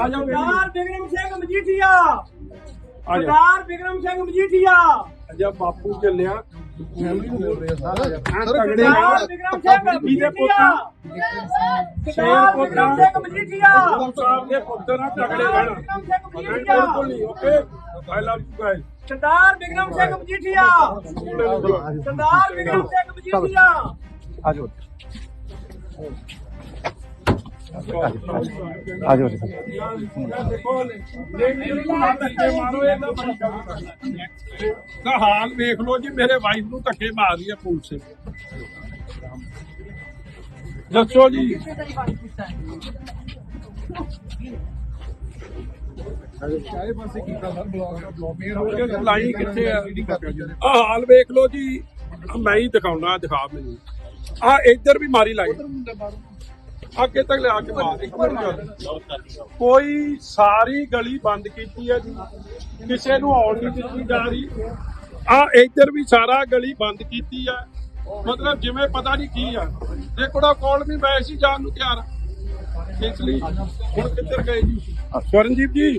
ਆ ਜਾਓ ਸਰਦਾਰ ਬਿਕਰਮ ਸਿੰਘ ਮਜੀਠੀਆ। ਆ ਜਾ ਸਰਦਾਰ ਬਿਕਰਮ ਸਿੰਘ ਮਜੀਠੀਆ। ਅਜਾ ਬਾਪੂ ਚੱਲਿਆ। ਫੈਮਿਲੀ ਨੂੰ ਮਿਲ ਰਿਹਾ। ਸਾਰਾ ਤਗੜੇ ਸਰਦਾਰ ਬਿਕਰਮ ਸਿੰਘ ਮਜੀਠੀਆ। ਸਰਦਾਰ ਬਿਕਰਮ ਸਿੰਘ ਮਜੀਠੀਆ। ਸਾਹਿਬ ਦੇ ਪੁੱਤਰ ਆ ਤਗੜੇ ਰਹਿਣ। ਬਿਕਰਮ ਸਿੰਘ ਮਜੀਠੀਆ। ਬਿਲਕੁਲ ਨਹੀਂ okay. I love you guys Sardar Bikram Singh Majithia. Sardar Bikram Singh Majithia. ਆਜੋ ਆਜੋ ਦਾ ਹਾਲ ਵੇਖ ਲਓ ਜੀ, ਮੇਰੇ ਵਾਈਫ ਨੂੰ ਧੱਕੇ ਮਾਰ ਰਹੀ ਹੈ ਪੁਲਿਸ ਦੱਸੋ ਜੀ। ਲਾਈ ਕਿੱਥੇ ਆ? ਆ ਹਾਲ ਵੇਖ ਲਓ ਜੀ। ਮੈਂ ਹੀ ਦਿਖਾਉਣਾ, ਦਿਖਾ ਮੈਨੂੰ। ਆ ਇੱਧਰ ਵੀ ਮਾਰੀ ਲਾਈ ਅੱਗੇ ਤੱਕ ਲਿਆ ਕੇ ਮਾਰ ਇੱਕ ਮਿੰਟ ਗੱਲ। ਕੋਈ ਸਾਰੀ ਗਲੀ ਬੰਦ ਕੀਤੀ ਹੈ ਜੀ। ਕਿਸੇ ਨੂੰ ਆਉਣ ਨਹੀਂ ਦਿੱਤੀ ਜਾ ਰਹੀ। ਆ ਇੱਧਰ ਵੀ ਸਾਰਾ ਗਲੀ ਬੰਦ ਕੀਤੀ ਆ। ਮਤਲਬ ਜਿਵੇਂ ਪਤਾ ਨਹੀਂ ਕੀ ਆ। ਜੇ ਕੋੜਾ ਕੋਲ ਵੀ ਮੈਂ ਸੀ ਜਾਣ ਨੂੰ ਤਿਆਰ। ਇਸ ਲਈ ਹੁਣ ਕਿੱਧਰ ਗਏ ਜੀ? ਸਵਰਨਜੀਤ ਜੀ।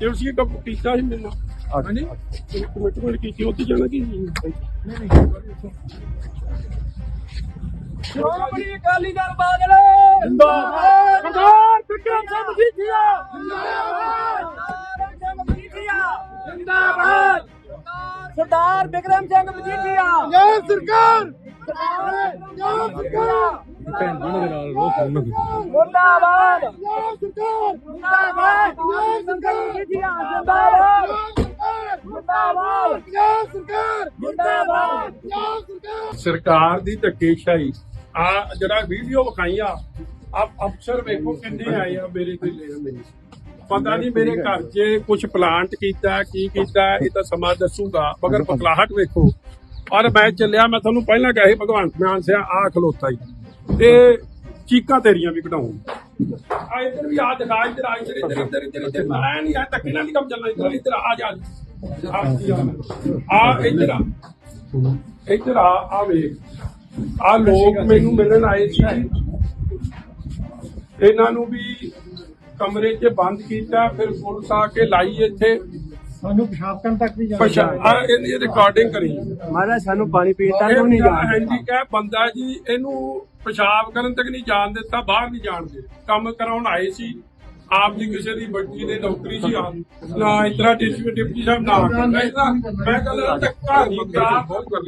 ਤੁਸੀਂ ਕਬ ਕੀਤਾ ਸੀ ਮੈਨੂੰ ਹਾਂਜੀ। ਇੱਕ ਮਿੰਟ ਮਿੰਟ ਕੀਤੀ ਉੱਥੇ ਜਾਣਾ ਕੀ? ਸ਼੍ਰੋਮਣੀ ਅਕਾਲੀ ਦਲ ਬਾਦਲ। ਜਿੰਦਾਬਾਦ। ਸਰਦਾਰ ਬਿਕਰਮ ਸਿੰਘ ਮਜੀਠੀਆ ਜਿੰਦਾਬਾਦ। ਸਿੰਘ ਮਜੀਠੀਆ ਜਿੰਦਾਬਾਦ। ਸਰਦਾਰ ਬਿਕਰਮ ਸਿੰਘ ਮਜੀਠੀਆ ਜੈ ਸਰਕਾਰ। ਜੈ ਸਰਕਾਰ। ਭੈਣ ਜੀ ਦੇ ਨਾਲ ਰੋਹ ਮੁਰਦਾਬਾਦ। ਜੈ ਸਰਕਾਰ। ਮੁਰਦਾਬਾਦ। ਜੈ ਸਰਕਾਰ। ਮਜੀਠੀਆ ਜਿੰਦਾਬਾਦ। ਮੁਰਦਾਬਾਦ। ਜੈ ਸਰਕਾਰ। ਮੁਰਦਾਬਾਦ। ਜੈ ਸਰਕਾਰ। ਸਰਕਾਰ ਦੀ ਧੱਕੇਸ਼ਾਹੀ। ਆ ਜਿਹੜਾ ਵੀਡੀਓ ਵਿਖਾਈ ਆ ਆ ਅਫਸਰ ਵੇਖੋ ਕਿੰਨੇ ਆਏ ਆ ਮੇਰੇ ਕੋਲ ਲੈਣ ਮੈਨੂੰ ਪਤਾ ਨਹੀਂ ਮੇਰੇ ਘਰ 'ਚ ਕੁਝ ਪਲਾਂਟ ਕੀਤਾ, ਕੀ ਕੀਤਾ, ਇਹ ਤਾਂ ਸਮਾਂ ਦੱਸੂਗਾ, ਮਗਰ ਬਕਲਾਹਟ ਵੇਖੋ। ਔਰ ਮੈਂ ਚੱਲਿਆ, ਮੈਂ ਤੁਹਾਨੂੰ ਪਹਿਲਾਂ ਕਿਹਾ ਸੀ ਭਗਵੰਤ ਮਾਨ ਸਿਆ, ਆ ਖਲੋਤਾ ਹੀ ਤੇ ਚੀਕਾਂ ਤੇਰੀਆਂ ਵੀ ਕਢਾਉਂ ਆ ਇੱਧਰ ਵੀ ਆ, ਦਿਖਾ, ਇੱਧਰ ਆ, ਇੱਧਰ ਇੱਧਰ ਇੱਧਰ ਇੱਧਰ ਇੱਧਰ। ਮੈਂ ਨਹੀਂ ਆ ਧੱਕੇ ਨਾਲ ਨਹੀਂ ਕੰਮ ਚੱਲਣਾ, ਇੱਧਰ ਇੱਧਰ, ਆ ਜਾ। ਆ ਇੱਧਰ ਆ ਇੱਧਰ ਆ ਆ ਵੇਖ। ਆ ਲੋਕ ਮੈਨੂੰ ਮਿਲਣ ਆਏ ਸੀ। ਇਹਨਾਂ ਨੂੰ ਵੀ ਕਮਰੇ 'ਚ ਬੰਦ ਕੀਤਾ ਫਿਰ ਪੁਲਿਸ ਆ ਕੇ ਲਾਈ ਇੱਥੇ। ਸਾਨੂੰ ਪਿਸ਼ਾਬ ਕਰਨ ਤੱਕ ਨਹੀਂ ਪਛਾ ਆ ਇਹਦੀ ਰਿਕਾਰਡਿੰਗ ਕਰੀ। ਮਹਾਰਾਜ ਸਾਨੂੰ ਪਾਣੀ ਪੀਣ ਇਹ ਹੈਂਡੀਕੈਪ ਬੰਦਾ ਜੀ ਇਹਨੂੰ ਪਿਸ਼ਾਬ ਕਰਨ ਤੱਕ ਨਹੀਂ ਜਾਣ ਦਿੱਤਾ ਬਾਹਰ ਨਹੀਂ ਜਾਣ ਦੇ। ਕੰਮ ਕਰਾਉਣ ਆਏ ਸੀ। ਆਪ ਜੀ ਕਿਸੇ ਦੀ ਬੱਚੀ ਦੇ ਨੌਕਰੀ ਸੀ ਆ। ਨਾ ਇਤਰਾ ਡਿਪਟੀ ਡਿਪਟੀ ਸਾਹਿਬ ਨਾ ਮੈਂ ਕਹਿੰਦਾ ਧੱਕਾ ਨਹੀਂ ਕਰਾ ਬਹੁਤ ਕਰ